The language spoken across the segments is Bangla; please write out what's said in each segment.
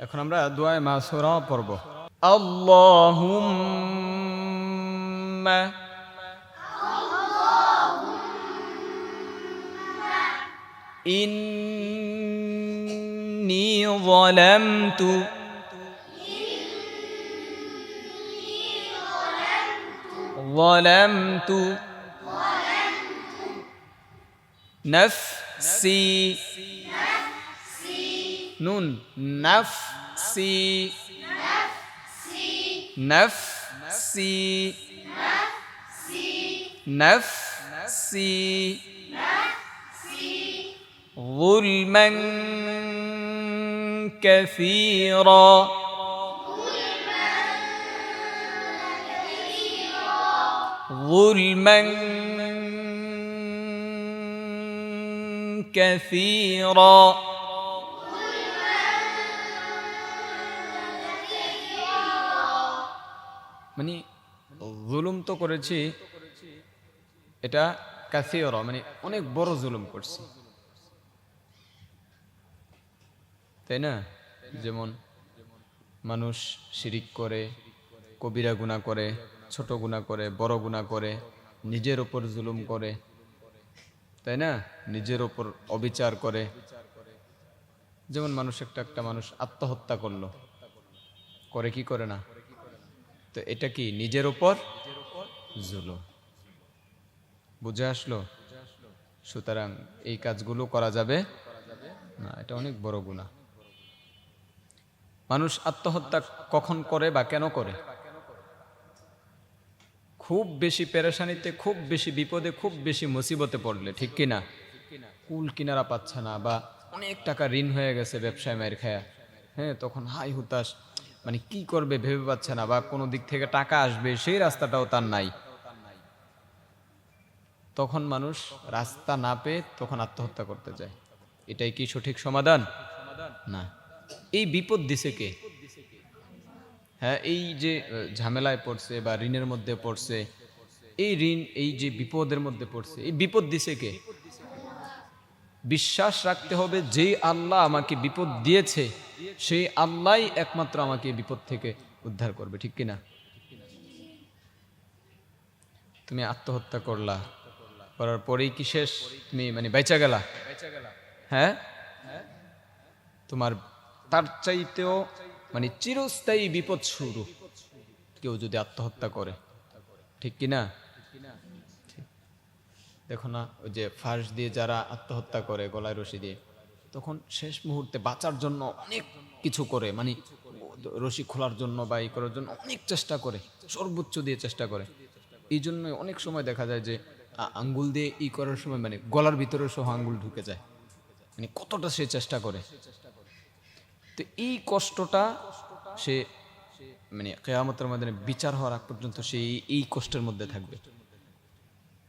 এখন আমরা দোয়ায় মাসুরা পড়ব আল্লাহুম্মা إني ظلمت ظلمت نفسي نون. نفسي نفسي نفسي ظلما كثيرا. ظلما كثيرا. মানে জুলুম তো করেছি, এটা কাসিওর মানে অনেক বড় জুলুম করছি। তাই না? যেমন মানুষ শিরিক করে, কবিরা গুণা করে, ছোট গুণা করে, বড় গুণা করে, নিজের ওপর জুলুম করে, তাই না? নিজের ওপর অবিচার করে। যেমন মানুষ একটা একটা মানুষ আত্মহত্যা করল, করে কি করে না? তো এটা কি নিজের ওপর জুলুম। বুঝে আসলো? সুতরাং এই কাজগুলো করা যাবে? না, এটা অনেক বড় গুণা মানুষ আত্মহত্যা কখন করে বা কেন করে? খুব বেশি পেরেশানিতে, খুব বেশি বিপদে, খুব বেশি মুসিবতে পড়লে, ঠিক কিনা? কুল কিনারা পাচ্ছে না বা অনেক টাকা ঋণ হয়ে গেছে ব্যবসায় মায়ের খায়া। হ্যাঁ তখন হাই হুতাশ। মানে কি করবে ভেবে পাচ্ছে না বা কোনো দিক থেকে টাকা আসবে, সেই রাস্তাটাও তার নাই। তখন মানুষ রাস্তা না পেয়ে তখন আত্মহত্যা করতে যায়। এটাই কি সঠিক সমাধান? না। এই বিপদ দিছে কে? হ্যাঁ এই যে ঝামেলায় পড়ছে বা ঋণের মধ্যে পড়ছে, এই ঋণ, এই যে বিপদের মধ্যে পড়ছে, এই বিপদ দিছে কে? বিশ্বাস রাখতে হবে, যেই আল্লাহ আমাকে বিপদ দিয়েছে, সেই আল্লাহই একমাত্র আমাকে বিপদ থেকে উদ্ধার করবে, ঠিক কিনা? তুমি আত্মহত্যা করলা, করার পরেই কি শেষ? তুমি মানে বেচা গেলা? হ্যাঁ? তোমার, তার চাইতেও মানে চিরস্থায়ী বিপদ শুরু, কেউ যদি আত্মহত্যা করে, ঠিক কি না ঠিক। দেখো না, ওই যে ফাঁস দিয়ে যারা আত্মহত্যা করে গলায় রশি দিয়ে, তখন শেষ মুহূর্তে বাঁচার জন্য অনেক কিছু করে মানে রশি খোলার জন্য বা এই করার জন্য অনেক চেষ্টা করে, সর্বোচ্চ দিয়ে চেষ্টা করে। এই জন্য অনেক সময় দেখা যায় যে আঙ্গুল দিয়ে ই করার সময় মানে গলার ভিতরে সহ আঙ্গুল ঢুকে যায় মানে কতটা সে চেষ্টা করে। তো এই কষ্টটা সে মানে কেয়ামতের মধ্যে বিচার হওয়ার আগ পর্যন্ত সে এই কষ্টের মধ্যে থাকবে।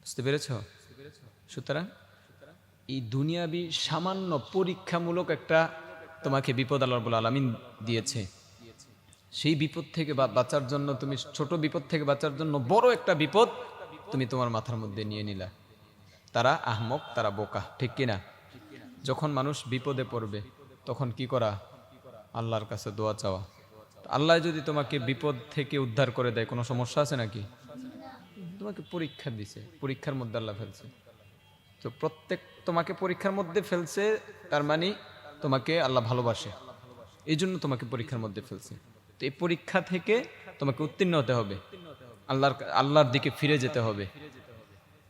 বুঝতে পেরেছ? সুতরাং এই দুনিয়াবি সামান্য পরীক্ষামূলক একটা তোমাকে বিপদ আল্লাহ রব্বুল আলমিন দিয়েছে। সেই বিপদ থেকে বাঁচার জন্য তুমি ছোট বিপদ থেকে বাঁচার জন্য বড় একটা বিপদ তুমি তোমার মাথার মধ্যে নিয়ে নিলা। তারা আহমক, তারা বোকা, ঠিক কিনা? যখন মানুষ বিপদে পড়বে, তখন কি করা? আল্লাহর কাছে দোয়া চাওয়া। আল্লাহ যদি তোমাকে বিপদ থেকে উদ্ধার করে দেয়, কোনো সমস্যা আছে নাকি? তোমাকে পরীক্ষা দিছে, পরীক্ষার মধ্যে আল্লাহ ফেলছে। তো প্রত্যেক তোমাকে পরীক্ষার মধ্যে ফেলছে, তার মানে তোমাকে আল্লাহ ভালোবাসে। এই জন্য তোমাকে পরীক্ষার মধ্যে ফেলছে। তো এই পরীক্ষা থেকে তোমাকে উত্তীর্ণ হতে হবে। আল্লাহর আল্লাহর দিকে ফিরে যেতে হবে।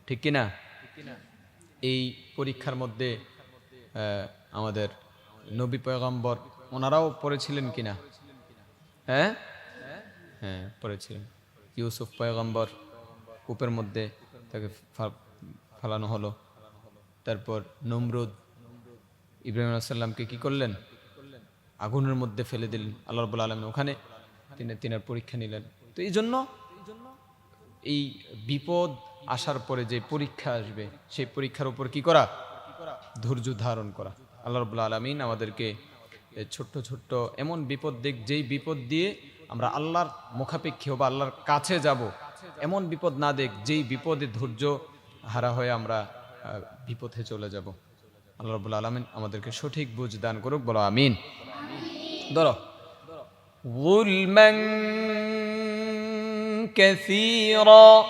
ঠিক কি না এই পরীক্ষার মধ্যে আমাদের নবী পয়গম্বর, ওনারাও পড়েছিলেন কিনা? হ্যাঁ? হ্যাঁ পড়েছিলেন। ইউসুফ পয়গম্বর কূপের মধ্যে তাকে ফালানো হলো। তারপর নমরুদ ইব্রাহিম আলাইসাল্লামকে কি করলেন? আগুনের মধ্যে ফেলে দিলেন, আল্লাহ রবুল্লা আলম ওখানে তিনি তিনার পরীক্ষা নিলেন। তো এই জন্য এই বিপদ আসার পরে যে পরীক্ষা আসবে, সেই পরীক্ষার উপর কি করা? ধৈর্য ধারণ করা। আল্লাহ রবুল্লা আলমিন আমাদেরকে ছোট্ট ছোট্ট এমন বিপদ দিক যেই বিপদ দিয়ে আমরা আল্লাহর মুখাপেক্ষী বা আল্লাহর কাছে যাব, এমন বিপদ না দেখ, যেই বিপদে ধৈর্য হারা হয়ে আমরা বিপথে চলে যাব আল্লাহ রবুল্লা আলমিন আমাদেরকে সঠিক বুঝ দান করুক বলো আমিন ধরো ظلما كثيرا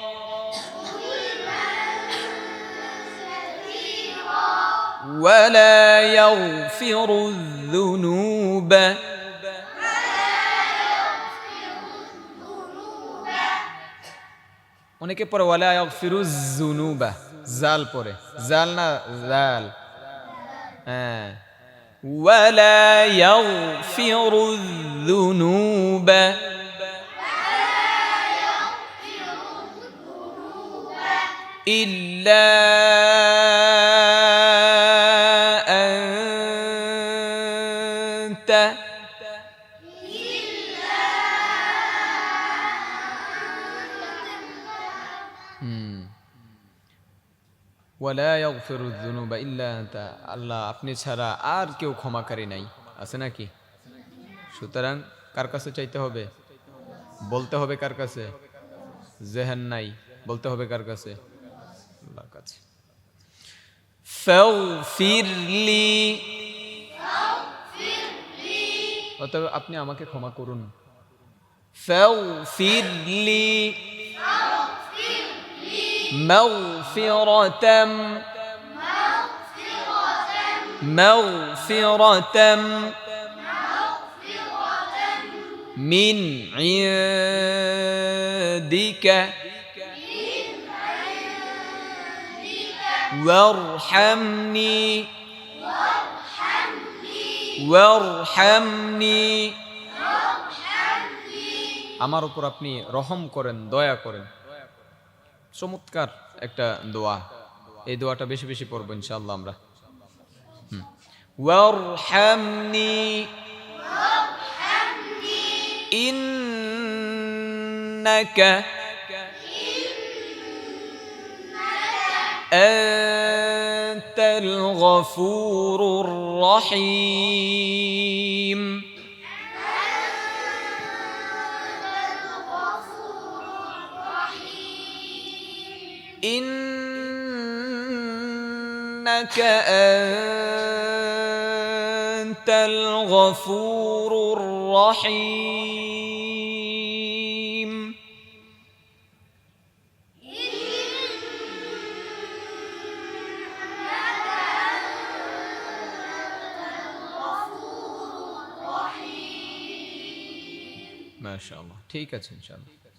ولا يغفر الذنوب অনেকে পরে ওয়ালা ফিরুজ জুনুবা জাল পরে জাল না জাল হ্যাঁ ولا يغفر الذنوب إلا ওয়ালা ইয়াগফিরু যুনুবা ইল্লা আনতা। আল্লাহ, আপনি ছাড়া আর কেউ ক্ষমাকারী নাই। আছে নাকি? সুতরাং কার কাছে চাইতে হবে? বলতে হবে কার কাছে? জেহান নাই, বলতে হবে কার কাছে? আল্লাহর কাছে। ফাগফিরলি অতএব আপনি আমাকে ক্ষমা করুন। ফাগফিরলি مغفرة مغفرة من عندك وارحمني وارحمني আমার উপর আপনি রহম করেন দয়া করেন চমৎকার একটা দোয়া এই দোয়াটা বেশি বেশি পড়বো ইনশাআল্লাহ আমরা হুম। ওয়ারহামনি ইন্নাকা أنت الغفور الرحيم إنك أنت الغفور الرحيم ما شاء الله ঠিক আছে ইনশাআল্লাহ